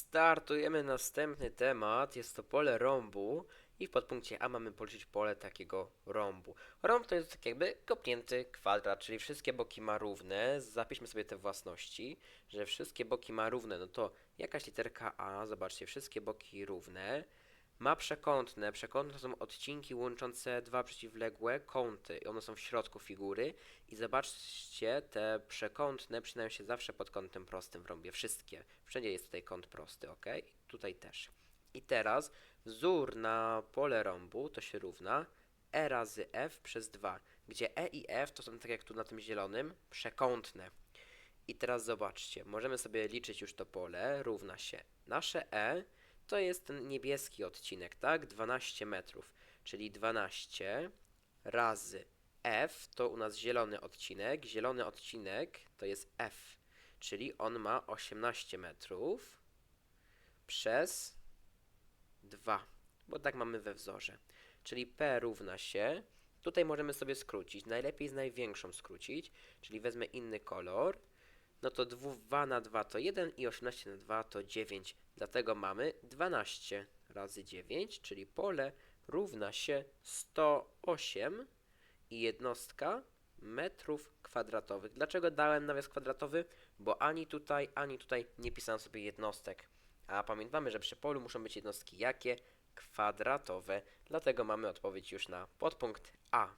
Startujemy następny temat. Jest to pole rąbu. I w podpunkcie A mamy policzyć pole takiego rąbu. Rąb to jest tak jakby kopnięty kwadrat, czyli wszystkie boki ma równe. Zapiszmy sobie te własności, że wszystkie boki ma równe. No to jakaś literka A, zobaczcie, wszystkie boki równe. Ma przekątne. Przekątne to są odcinki łączące dwa przeciwległe kąty. One są w środku figury. I zobaczcie, te przekątne przyznają się zawsze pod kątem prostym w rąbie. Wszystkie. Wszędzie jest tutaj kąt prosty, ok? Tutaj też. I teraz wzór na pole rąbu to się równa e razy f przez 2, gdzie e i f to są tak jak tu na tym zielonym, przekątne. I teraz zobaczcie, możemy sobie liczyć już to pole, równa się nasze e, to jest ten niebieski odcinek, tak? 12 metrów, czyli 12 razy f to u nas zielony odcinek, zielony odcinek to jest f, czyli on ma 18 metrów przez 2, bo tak mamy we wzorze. Czyli P równa się, tutaj możemy sobie skrócić, najlepiej z największą skrócić, czyli wezmę inny kolor, no to 2 na 2 to 1 i 18 na 2 to 9, dlatego mamy 12 razy 9, czyli pole równa się 108 i jednostka metrów kwadratowych. Dlaczego dałem nawias kwadratowy? Bo ani tutaj, ani tutaj nie pisałem sobie jednostek. A pamiętamy, że przy polu muszą być jednostki jakie? Kwadratowe. Dlatego mamy odpowiedź już na podpunkt A.